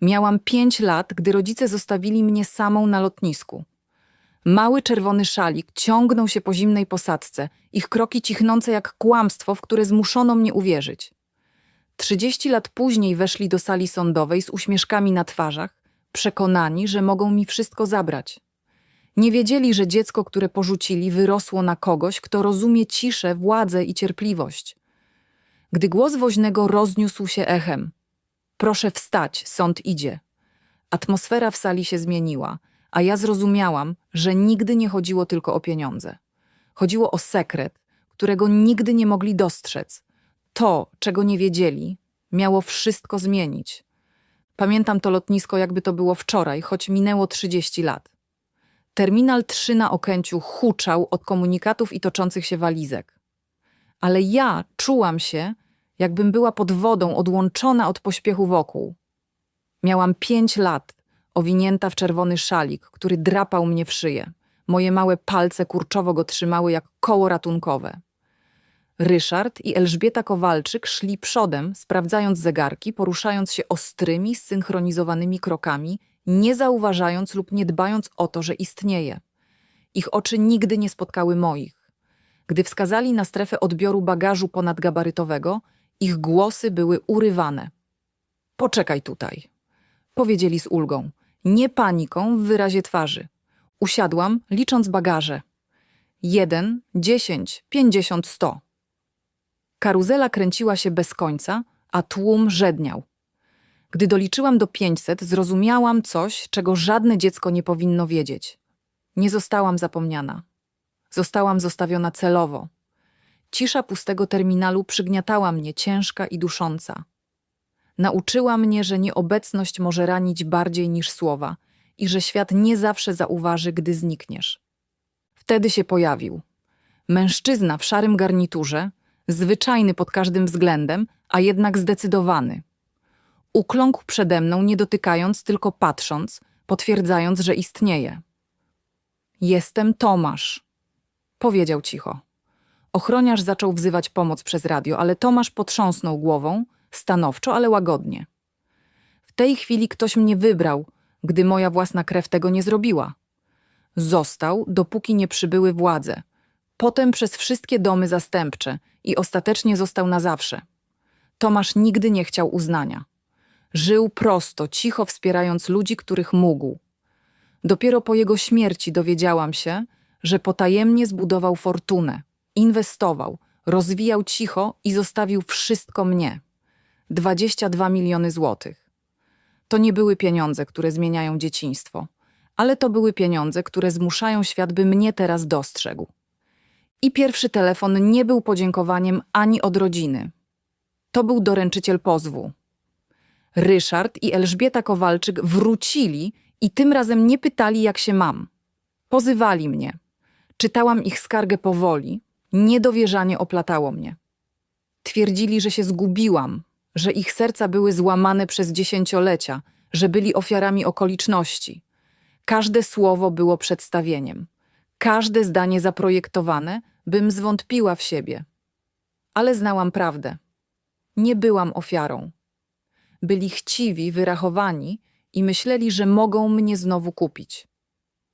Miałam pięć lat, gdy rodzice zostawili mnie samą na lotnisku. Mały czerwony szalik ciągnął się po zimnej posadzce, ich kroki cichnące jak kłamstwo, w które zmuszono mnie uwierzyć. Trzydzieści lat później weszli do sali sądowej z uśmieszkami na twarzach, przekonani, że mogą mi wszystko zabrać. Nie wiedzieli, że dziecko, które porzucili, wyrosło na kogoś, kto rozumie ciszę, władzę i cierpliwość. Gdy głos woźnego rozniósł się echem. Proszę wstać, sąd idzie. Atmosfera w sali się zmieniła, a ja zrozumiałam, że nigdy nie chodziło tylko o pieniądze. Chodziło o sekret, którego nigdy nie mogli dostrzec. To, czego nie wiedzieli, miało wszystko zmienić. Pamiętam to lotnisko, jakby to było wczoraj, choć minęło 30 lat. Terminal 3 na Okęciu huczał od komunikatów i toczących się walizek. Ale ja czułam się, jakbym była pod wodą, odłączona od pośpiechu wokół. Miałam pięć lat, owinięta w czerwony szalik, który drapał mnie w szyję. Moje małe palce kurczowo go trzymały jak koło ratunkowe. Ryszard i Elżbieta Kowalczyk szli przodem, sprawdzając zegarki, poruszając się ostrymi, zsynchronizowanymi krokami, nie zauważając lub nie dbając o to, że istnieje. Ich oczy nigdy nie spotkały moich. Gdy wskazali na strefę odbioru bagażu ponadgabarytowego, ich głosy były urywane. Poczekaj tutaj, powiedzieli z ulgą, nie paniką w wyrazie twarzy. Usiadłam, licząc bagaże. Jeden, dziesięć, pięćdziesiąt, sto. Karuzela kręciła się bez końca, a tłum żedniał. Gdy doliczyłam do 500, zrozumiałam coś, czego żadne dziecko nie powinno wiedzieć. Nie zostałam zapomniana. Zostałam zostawiona celowo. Cisza pustego terminalu przygniatała mnie, ciężka i dusząca. Nauczyła mnie, że nieobecność może ranić bardziej niż słowa i że świat nie zawsze zauważy, gdy znikniesz. Wtedy się pojawił. Mężczyzna w szarym garniturze, zwyczajny pod każdym względem, a jednak zdecydowany. Ukląkł przede mną, nie dotykając, tylko patrząc, potwierdzając, że istnieje. Jestem Tomasz, powiedział cicho. Ochroniarz zaczął wzywać pomoc przez radio, ale Tomasz potrząsnął głową, stanowczo, ale łagodnie. W tej chwili ktoś mnie wybrał, gdy moja własna krew tego nie zrobiła. Został, dopóki nie przybyły władze. Potem przez wszystkie domy zastępcze i ostatecznie został na zawsze. Tomasz nigdy nie chciał uznania. Żył prosto, cicho wspierając ludzi, których mógł. Dopiero po jego śmierci dowiedziałam się, że potajemnie zbudował fortunę, inwestował, rozwijał cicho i zostawił wszystko mnie. 22 miliony złotych. To nie były pieniądze, które zmieniają dzieciństwo, ale to były pieniądze, które zmuszają świat, by mnie teraz dostrzegł. I pierwszy telefon nie był podziękowaniem ani od rodziny. To był doręczyciel pozwu. Ryszard i Elżbieta Kowalczyk wrócili i tym razem nie pytali, jak się mam. Pozywali mnie. Czytałam ich skargę powoli, niedowierzanie oplatało mnie. Twierdzili, że się zgubiłam, że ich serca były złamane przez dziesięciolecia, że byli ofiarami okoliczności. Każde słowo było przedstawieniem, każde zdanie zaprojektowane, bym zwątpiła w siebie. Ale znałam prawdę. Nie byłam ofiarą. Byli chciwi, wyrachowani i myśleli, że mogą mnie znowu kupić.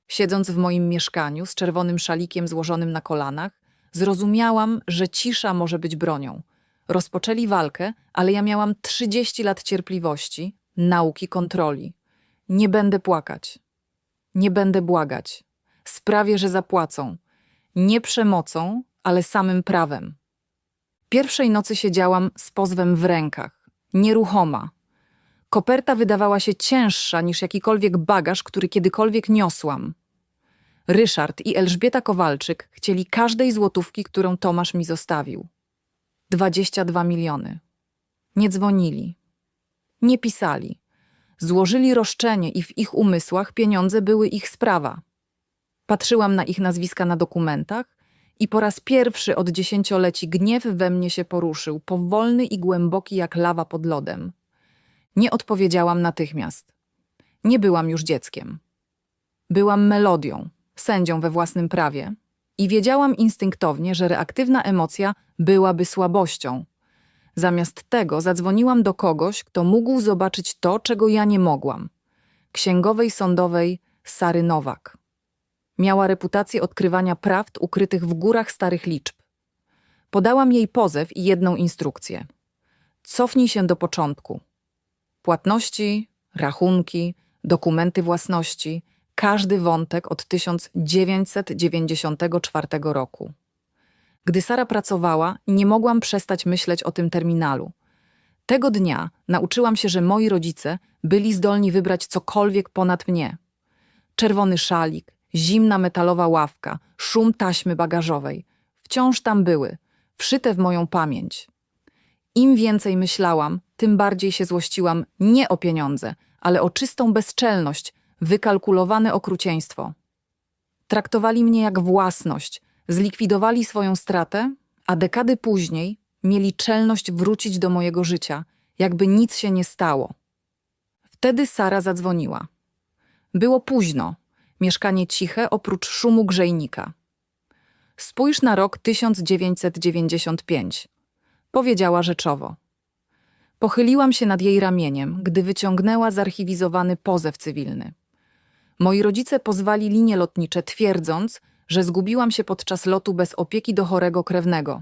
Siedząc w moim mieszkaniu z czerwonym szalikiem złożonym na kolanach, zrozumiałam, że cisza może być bronią. Rozpoczęli walkę, ale ja miałam 30 lat cierpliwości, nauki kontroli. Nie będę płakać. Nie będę błagać. Sprawię, że zapłacą. Nie przemocą, ale samym prawem. Pierwszej nocy siedziałam z pozwem w rękach, nieruchoma. Koperta wydawała się cięższa niż jakikolwiek bagaż, który kiedykolwiek niosłam. Ryszard i Elżbieta Kowalczyk chcieli każdej złotówki, którą Tomasz mi zostawił. 22 miliony. Nie dzwonili. Nie pisali. Złożyli roszczenie i w ich umysłach pieniądze były ich sprawa. Patrzyłam na ich nazwiska na dokumentach i po raz pierwszy od dziesięcioleci gniew we mnie się poruszył, powolny i głęboki jak lawa pod lodem. Nie odpowiedziałam natychmiast. Nie byłam już dzieckiem. Byłam melodią, sędzią we własnym prawie i wiedziałam instynktownie, że reaktywna emocja byłaby słabością. Zamiast tego zadzwoniłam do kogoś, kto mógł zobaczyć to, czego ja nie mogłam. Księgowej sądowej Sary Nowak. Miała reputację odkrywania prawd ukrytych w górach starych liczb. Podałam jej pozew i jedną instrukcję. Cofnij się do początku. Płatności, rachunki, dokumenty własności, każdy wątek od 1994 roku. Gdy Sara pracowała, nie mogłam przestać myśleć o tym terminalu. Tego dnia nauczyłam się, że moi rodzice byli zdolni wybrać cokolwiek ponad mnie. Czerwony szalik, zimna metalowa ławka, szum taśmy bagażowej. Wciąż tam były, wszyte w moją pamięć. Im więcej myślałam, tym bardziej się złościłam nie o pieniądze, ale o czystą bezczelność, wykalkulowane okrucieństwo. Traktowali mnie jak własność, zlikwidowali swoją stratę, a dekady później mieli czelność wrócić do mojego życia, jakby nic się nie stało. Wtedy Sara zadzwoniła. Było późno, mieszkanie ciche oprócz szumu grzejnika. Spójrz na rok 1995, powiedziała rzeczowo. Pochyliłam się nad jej ramieniem, gdy wyciągnęła zarchiwizowany pozew cywilny. Moi rodzice pozwali linie lotnicze, twierdząc, że zgubiłam się podczas lotu bez opieki do chorego krewnego.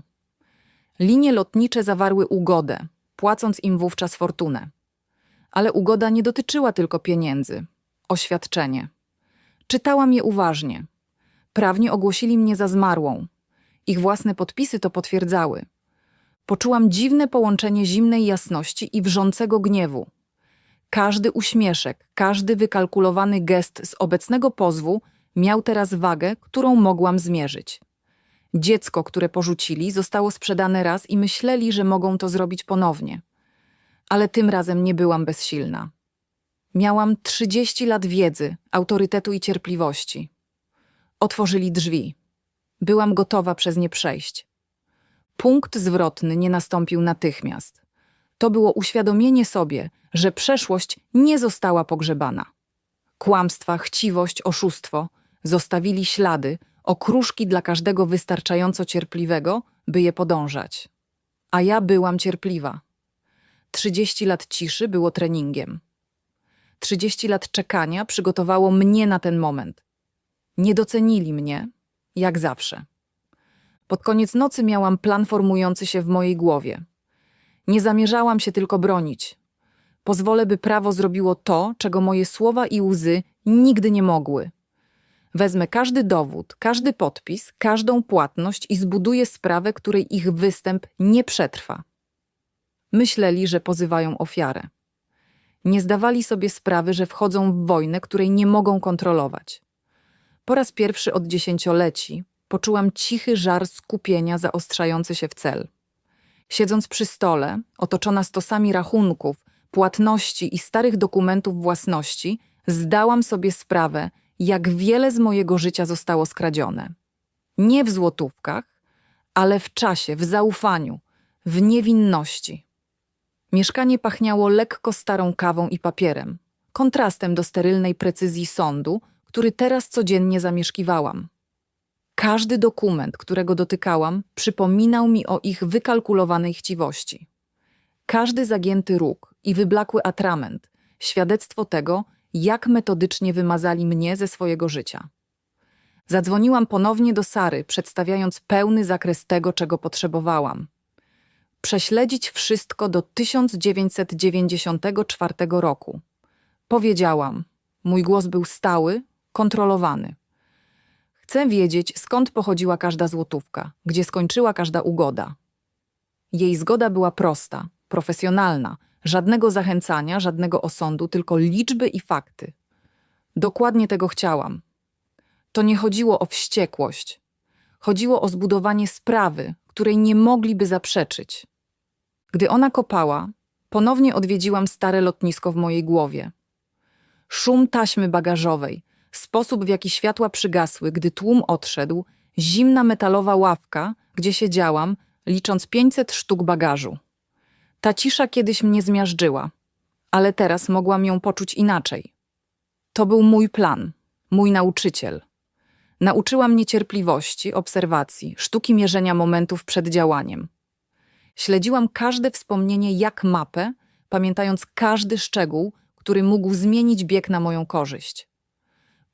Linie lotnicze zawarły ugodę, płacąc im wówczas fortunę. Ale ugoda nie dotyczyła tylko pieniędzy. Oświadczenie. Czytałam je uważnie. Prawnie ogłosili mnie za zmarłą. Ich własne podpisy to potwierdzały. Poczułam dziwne połączenie zimnej jasności i wrzącego gniewu. Każdy uśmieszek, każdy wykalkulowany gest z obecnego pozwu miał teraz wagę, którą mogłam zmierzyć. Dziecko, które porzucili, zostało sprzedane raz i myśleli, że mogą to zrobić ponownie. Ale tym razem nie byłam bezsilna. Miałam 30 lat wiedzy, autorytetu i cierpliwości. Otworzyli drzwi. Byłam gotowa przez nie przejść. Punkt zwrotny nie nastąpił natychmiast. To było uświadomienie sobie, że przeszłość nie została pogrzebana. Kłamstwa, chciwość, oszustwo zostawili ślady, okruszki dla każdego wystarczająco cierpliwego, by je podążać. A ja byłam cierpliwa. Trzydzieści lat ciszy było treningiem. Trzydzieści lat czekania przygotowało mnie na ten moment. Nie docenili mnie, jak zawsze. Pod koniec nocy miałam plan formujący się w mojej głowie. Nie zamierzałam się tylko bronić. Pozwolę, by prawo zrobiło to, czego moje słowa i łzy nigdy nie mogły. Wezmę każdy dowód, każdy podpis, każdą płatność i zbuduję sprawę, której ich występ nie przetrwa. Myśleli, że pozywają ofiarę. Nie zdawali sobie sprawy, że wchodzą w wojnę, której nie mogą kontrolować. Po raz pierwszy od dziesięcioleci poczułam cichy żar skupienia zaostrzający się w cel. Siedząc przy stole, otoczona stosami rachunków, płatności i starych dokumentów własności, zdałam sobie sprawę, jak wiele z mojego życia zostało skradzione. Nie w złotówkach, ale w czasie, w zaufaniu, w niewinności. Mieszkanie pachniało lekko starą kawą i papierem, kontrastem do sterylnej precyzji sądu, który teraz codziennie zamieszkiwałam. Każdy dokument, którego dotykałam, przypominał mi o ich wykalkulowanej chciwości. Każdy zagięty róg i wyblakły atrament świadectwo tego, jak metodycznie wymazali mnie ze swojego życia. Zadzwoniłam ponownie do Sary, przedstawiając pełny zakres tego, czego potrzebowałam. Prześledzić wszystko do 1994 roku. Powiedziałam. Mój głos był stały, kontrolowany. Chcę wiedzieć, skąd pochodziła każda złotówka, gdzie skończyła każda ugoda. Jej zgoda była prosta, profesjonalna, żadnego zachęcania, żadnego osądu, tylko liczby i fakty. Dokładnie tego chciałam. To nie chodziło o wściekłość. Chodziło o zbudowanie sprawy, której nie mogliby zaprzeczyć. Gdy ona kopała, ponownie odwiedziłam stare lotnisko w mojej głowie. Szum taśmy bagażowej, sposób w jaki światła przygasły, gdy tłum odszedł, zimna metalowa ławka, gdzie siedziałam, licząc 500 sztuk bagażu. Ta cisza kiedyś mnie zmiażdżyła, ale teraz mogłam ją poczuć inaczej. To był mój plan, mój nauczyciel. Nauczyła mnie cierpliwości, obserwacji, sztuki mierzenia momentów przed działaniem. Śledziłam każde wspomnienie jak mapę, pamiętając każdy szczegół, który mógł zmienić bieg na moją korzyść.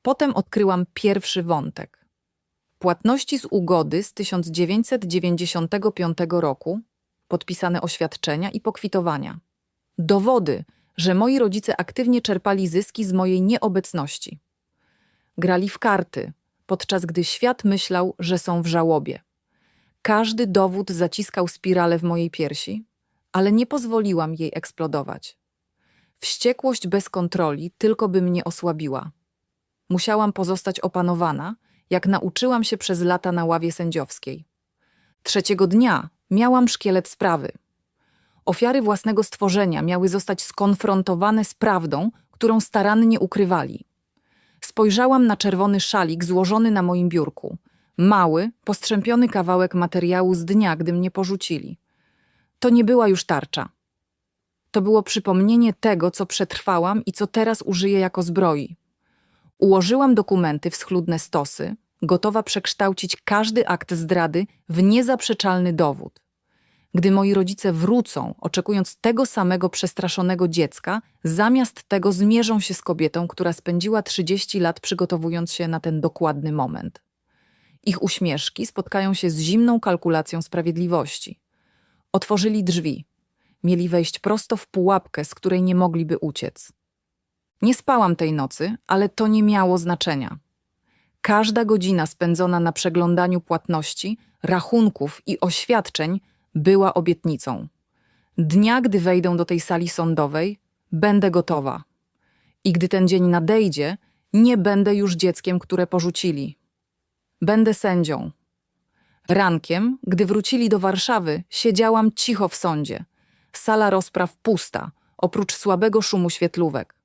Potem odkryłam pierwszy wątek. Płatności z ugody z 1995 roku, podpisane oświadczenia i pokwitowania. Dowody, że moi rodzice aktywnie czerpali zyski z mojej nieobecności. Grali w karty, podczas gdy świat myślał, że są w żałobie. Każdy dowód zaciskał spiralę w mojej piersi, ale nie pozwoliłam jej eksplodować. Wściekłość bez kontroli tylko by mnie osłabiła. Musiałam pozostać opanowana, jak nauczyłam się przez lata na ławie sędziowskiej. Trzeciego dnia miałam szkielet sprawy. Ofiary własnego stworzenia miały zostać skonfrontowane z prawdą, którą starannie ukrywali. Spojrzałam na czerwony szalik złożony na moim biurku. Mały, postrzępiony kawałek materiału z dnia, gdy mnie porzucili. To nie była już tarcza. To było przypomnienie tego, co przetrwałam i co teraz użyję jako zbroi. Ułożyłam dokumenty w schludne stosy, gotowa przekształcić każdy akt zdrady w niezaprzeczalny dowód. Gdy moi rodzice wrócą, oczekując tego samego przestraszonego dziecka, zamiast tego zmierzą się z kobietą, która spędziła 30 lat przygotowując się na ten dokładny moment. Ich uśmieszki spotkają się z zimną kalkulacją sprawiedliwości. Otworzyli drzwi. Mieli wejść prosto w pułapkę, z której nie mogliby uciec. Nie spałam tej nocy, ale to nie miało znaczenia. Każda godzina spędzona na przeglądaniu płatności, rachunków i oświadczeń była obietnicą. Dnia, gdy wejdę do tej sali sądowej, będę gotowa. I gdy ten dzień nadejdzie, nie będę już dzieckiem, które porzucili. Będę sędzią. Rankiem, gdy wrócili do Warszawy, siedziałam cicho w sądzie. Sala rozpraw pusta, oprócz słabego szumu świetlówek.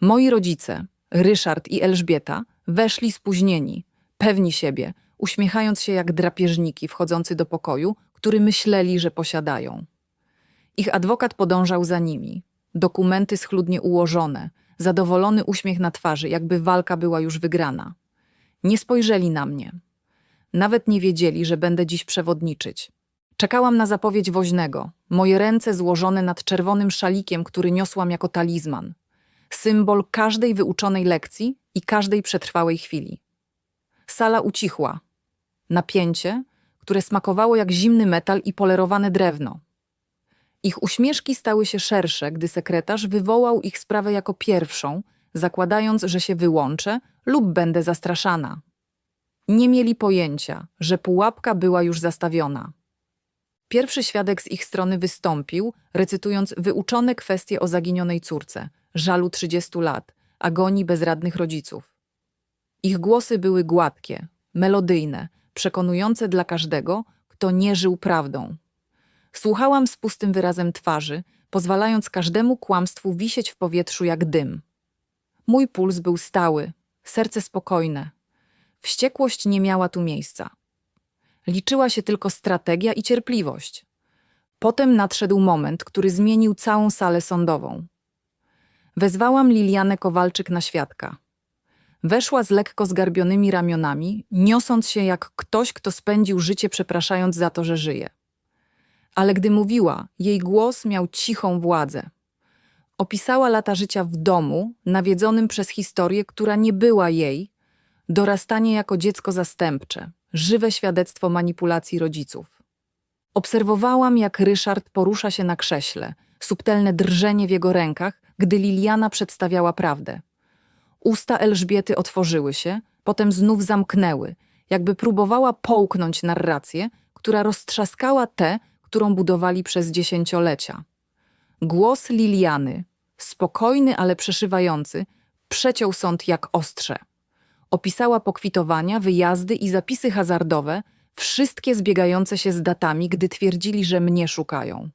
Moi rodzice, Ryszard i Elżbieta, weszli spóźnieni, pewni siebie, uśmiechając się jak drapieżniki wchodzący do pokoju, który myśleli, że posiadają. Ich adwokat podążał za nimi. Dokumenty schludnie ułożone, zadowolony uśmiech na twarzy, jakby walka była już wygrana. Nie spojrzeli na mnie. Nawet nie wiedzieli, że będę dziś przewodniczyć. Czekałam na zapowiedź woźnego, moje ręce złożone nad czerwonym szalikiem, który niosłam jako talizman. Symbol każdej wyuczonej lekcji i każdej przetrwałej chwili. Sala ucichła. Napięcie, które smakowało jak zimny metal i polerowane drewno. Ich uśmieszki stały się szersze, gdy sekretarz wywołał ich sprawę jako pierwszą, zakładając, że się wyłączę lub będę zastraszana. Nie mieli pojęcia, że pułapka była już zastawiona. Pierwszy świadek z ich strony wystąpił, recytując wyuczone kwestie o zaginionej córce, żalu 30 lat, agonii bezradnych rodziców. Ich głosy były gładkie, melodyjne, przekonujące dla każdego, kto nie żył prawdą. Słuchałam z pustym wyrazem twarzy, pozwalając każdemu kłamstwu wisieć w powietrzu jak dym. Mój puls był stały, serce spokojne. Wściekłość nie miała tu miejsca. Liczyła się tylko strategia i cierpliwość. Potem nadszedł moment, który zmienił całą salę sądową. Wezwałam Lilianę Kowalczyk na świadka. Weszła z lekko zgarbionymi ramionami, niosąc się jak ktoś, kto spędził życie przepraszając za to, że żyje. Ale gdy mówiła, jej głos miał cichą władzę. Opisała lata życia w domu, nawiedzonym przez historię, która nie była jej, dorastanie jako dziecko zastępcze, żywe świadectwo manipulacji rodziców. Obserwowałam, jak Ryszard porusza się na krześle, subtelne drżenie w jego rękach, gdy Liliana przedstawiała prawdę. Usta Elżbiety otworzyły się, potem znów zamknęły, jakby próbowała połknąć narrację, która roztrzaskała tę, którą budowali przez dziesięciolecia. Głos Liliany, spokojny, ale przeszywający, przeciął sąd jak ostrze. Opisała pokwitowania, wyjazdy i zapisy hazardowe, wszystkie zbiegające się z datami, gdy twierdzili, że mnie szukają.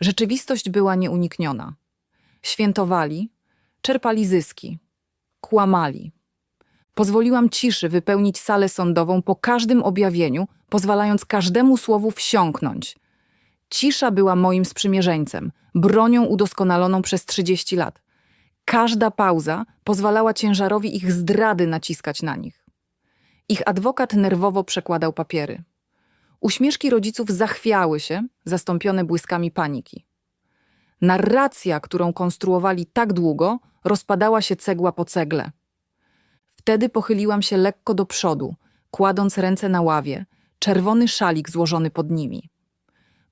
Rzeczywistość była nieunikniona. Świętowali, czerpali zyski, kłamali. Pozwoliłam ciszy wypełnić salę sądową po każdym objawieniu, pozwalając każdemu słowu wsiąknąć. Cisza była moim sprzymierzeńcem, bronią udoskonaloną przez 30 lat. Każda pauza pozwalała ciężarowi ich zdrady naciskać na nich. Ich adwokat nerwowo przekładał papiery. Uśmieszki rodziców zachwiały się, zastąpione błyskami paniki. Narracja, którą konstruowali tak długo, rozpadała się cegła po cegle. Wtedy pochyliłam się lekko do przodu, kładąc ręce na ławie, czerwony szalik złożony pod nimi.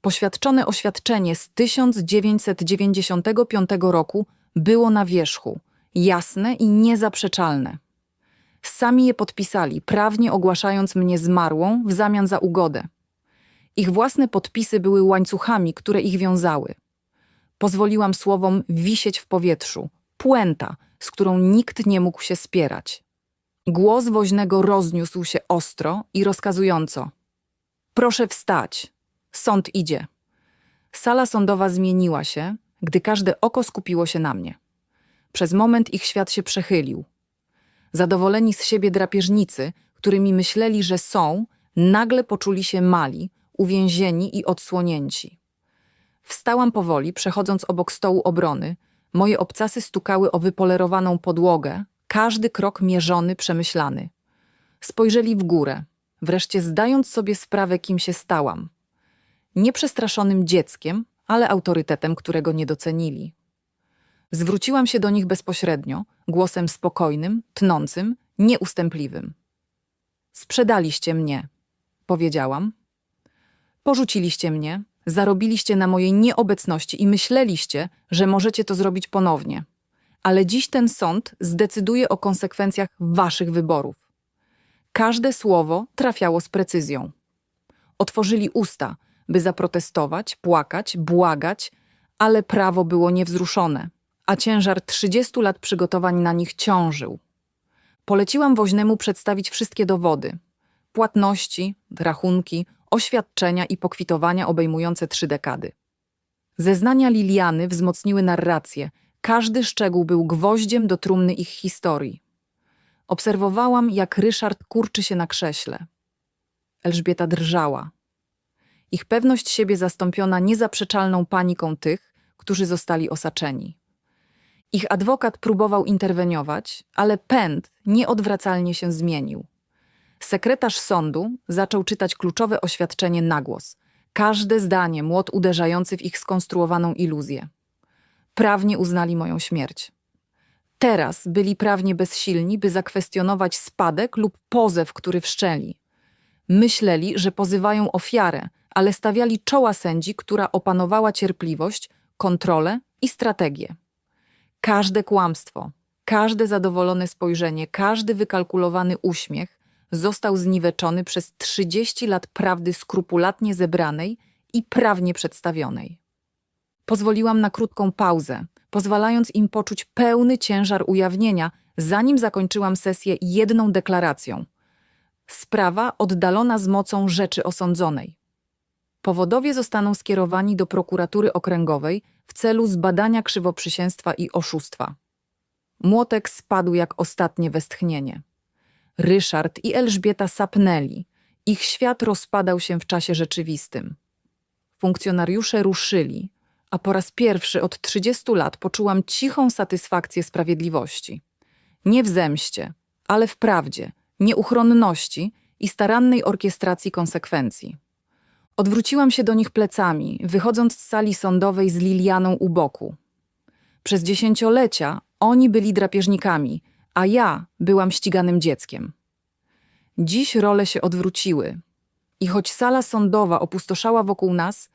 Poświadczone oświadczenie z 1995 roku było na wierzchu, jasne i niezaprzeczalne. Sami je podpisali, prawnie ogłaszając mnie zmarłą w zamian za ugodę. Ich własne podpisy były łańcuchami, które ich wiązały. Pozwoliłam słowom wisieć w powietrzu, puenta, z którą nikt nie mógł się spierać. Głos woźnego rozniósł się ostro i rozkazująco. Proszę wstać. Sąd idzie. Sala sądowa zmieniła się, gdy każde oko skupiło się na mnie. Przez moment ich świat się przechylił. Zadowoleni z siebie drapieżnicy, którymi myśleli, że są, nagle poczuli się mali, uwięzieni i odsłonięci. Wstałam powoli, przechodząc obok stołu obrony. Moje obcasy stukały o wypolerowaną podłogę, każdy krok mierzony, przemyślany. Spojrzeli w górę, wreszcie zdając sobie sprawę, kim się stałam. Nieprzestraszonym dzieckiem, ale autorytetem, którego nie docenili. Zwróciłam się do nich bezpośrednio, głosem spokojnym, tnącym, nieustępliwym. Sprzedaliście mnie, powiedziałam. Porzuciliście mnie, zarobiliście na mojej nieobecności i myśleliście, że możecie to zrobić ponownie. Ale dziś ten sąd zdecyduje o konsekwencjach waszych wyborów. Każde słowo trafiało z precyzją. Otworzyli usta, by zaprotestować, płakać, błagać, ale prawo było niewzruszone, a ciężar 30 lat przygotowań na nich ciążył. Poleciłam woźnemu przedstawić wszystkie dowody: płatności, rachunki, oświadczenia i pokwitowania obejmujące trzy dekady. Zeznania Liliany wzmocniły narrację, każdy szczegół był gwoździem do trumny ich historii. Obserwowałam, jak Ryszard kurczy się na krześle. Elżbieta drżała. Ich pewność siebie zastąpiona niezaprzeczalną paniką tych, którzy zostali osaczeni. Ich adwokat próbował interweniować, ale pęd nieodwracalnie się zmienił. Sekretarz sądu zaczął czytać kluczowe oświadczenie na głos. Każde zdanie młot uderzający w ich skonstruowaną iluzję. Prawnie uznali moją śmierć. Teraz byli prawnie bezsilni, by zakwestionować spadek lub pozew, który wszczęli. Myśleli, że pozywają ofiarę, ale stawiali czoła sędzi, która opanowała cierpliwość, kontrolę i strategię. Każde kłamstwo, każde zadowolone spojrzenie, każdy wykalkulowany uśmiech został zniweczony przez 30 lat prawdy skrupulatnie zebranej i prawnie przedstawionej. Pozwoliłam na krótką pauzę, pozwalając im poczuć pełny ciężar ujawnienia, zanim zakończyłam sesję jedną deklaracją. Sprawa oddalona z mocą rzeczy osądzonej. Powodowie zostaną skierowani do prokuratury okręgowej w celu zbadania krzywoprzysięstwa i oszustwa. Młotek spadł jak ostatnie westchnienie. Ryszard i Elżbieta sapnęli. Ich świat rozpadał się w czasie rzeczywistym. Funkcjonariusze ruszyli, a po raz pierwszy od 30 lat poczułam cichą satysfakcję sprawiedliwości. Nie w zemście, ale w prawdzie, nieuchronności i starannej orkiestracji konsekwencji. Odwróciłam się do nich plecami, wychodząc z sali sądowej z Lilianą u boku. Przez dziesięciolecia oni byli drapieżnikami, a ja byłam ściganym dzieckiem. Dziś role się odwróciły. I choć sala sądowa opustoszała wokół nas,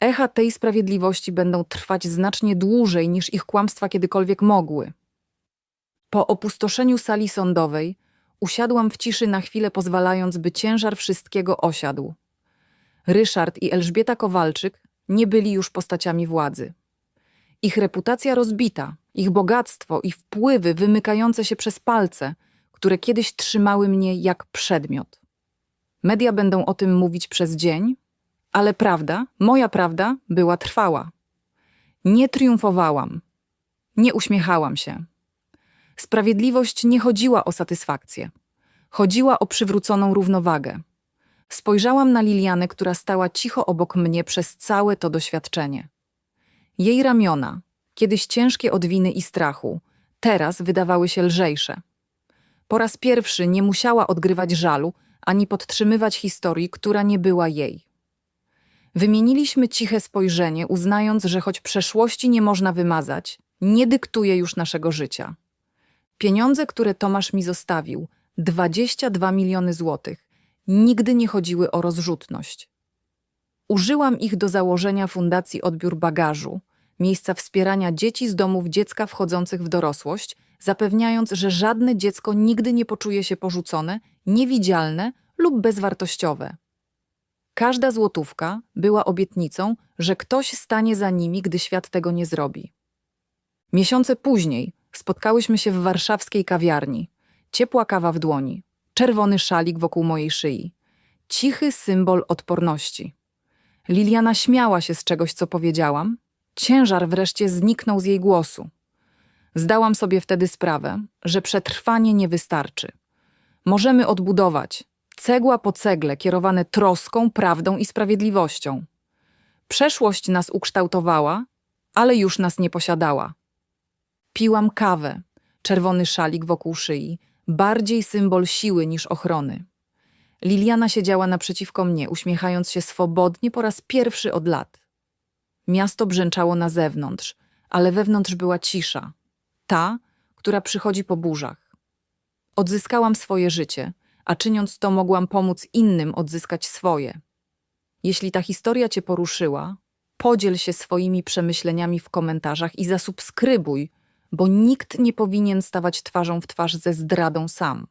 echa tej sprawiedliwości będą trwać znacznie dłużej niż ich kłamstwa kiedykolwiek mogły. Po opustoszeniu sali sądowej usiadłam w ciszy na chwilę, pozwalając, by ciężar wszystkiego osiadł. Ryszard i Elżbieta Kowalczyk nie byli już postaciami władzy. Ich reputacja rozbita, ich bogactwo i wpływy wymykające się przez palce, które kiedyś trzymały mnie jak przedmiot. Media będą o tym mówić przez dzień, ale prawda, moja prawda, była trwała. Nie triumfowałam, nie uśmiechałam się. Sprawiedliwość nie chodziła o satysfakcję, chodziła o przywróconą równowagę. Spojrzałam na Lilianę, która stała cicho obok mnie przez całe to doświadczenie. Jej ramiona, kiedyś ciężkie od winy i strachu, teraz wydawały się lżejsze. Po raz pierwszy nie musiała odgrywać żalu, ani podtrzymywać historii, która nie była jej. Wymieniliśmy ciche spojrzenie, uznając, że choć przeszłości nie można wymazać, nie dyktuje już naszego życia. Pieniądze, które Tomasz mi zostawił, 22 miliony złotych, nigdy nie chodziły o rozrzutność. Użyłam ich do założenia Fundacji Odbiór Bagażu, miejsca wspierania dzieci z domów dziecka wchodzących w dorosłość, zapewniając, że żadne dziecko nigdy nie poczuje się porzucone, niewidzialne lub bezwartościowe. Każda złotówka była obietnicą, że ktoś stanie za nimi, gdy świat tego nie zrobi. Miesiące później spotkałyśmy się w warszawskiej kawiarni. Ciepła kawa w dłoni, czerwony szalik wokół mojej szyi. Cichy symbol odporności. Liliana śmiała się z czegoś, co powiedziałam. Ciężar wreszcie zniknął z jej głosu. Zdałam sobie wtedy sprawę, że przetrwanie nie wystarczy. Możemy odbudować, cegła po cegle, kierowane troską, prawdą i sprawiedliwością. Przeszłość nas ukształtowała, ale już nas nie posiadała. Piłam kawę, czerwony szalik wokół szyi, bardziej symbol siły niż ochrony. Liliana siedziała naprzeciwko mnie, uśmiechając się swobodnie po raz pierwszy od lat. Miasto brzęczało na zewnątrz, ale wewnątrz była cisza. Ta, która przychodzi po burzach. Odzyskałam swoje życie, a czyniąc to mogłam pomóc innym odzyskać swoje. Jeśli ta historia Cię poruszyła, podziel się swoimi przemyśleniami w komentarzach i zasubskrybuj, bo nikt nie powinien stawać twarzą w twarz ze zdradą sam.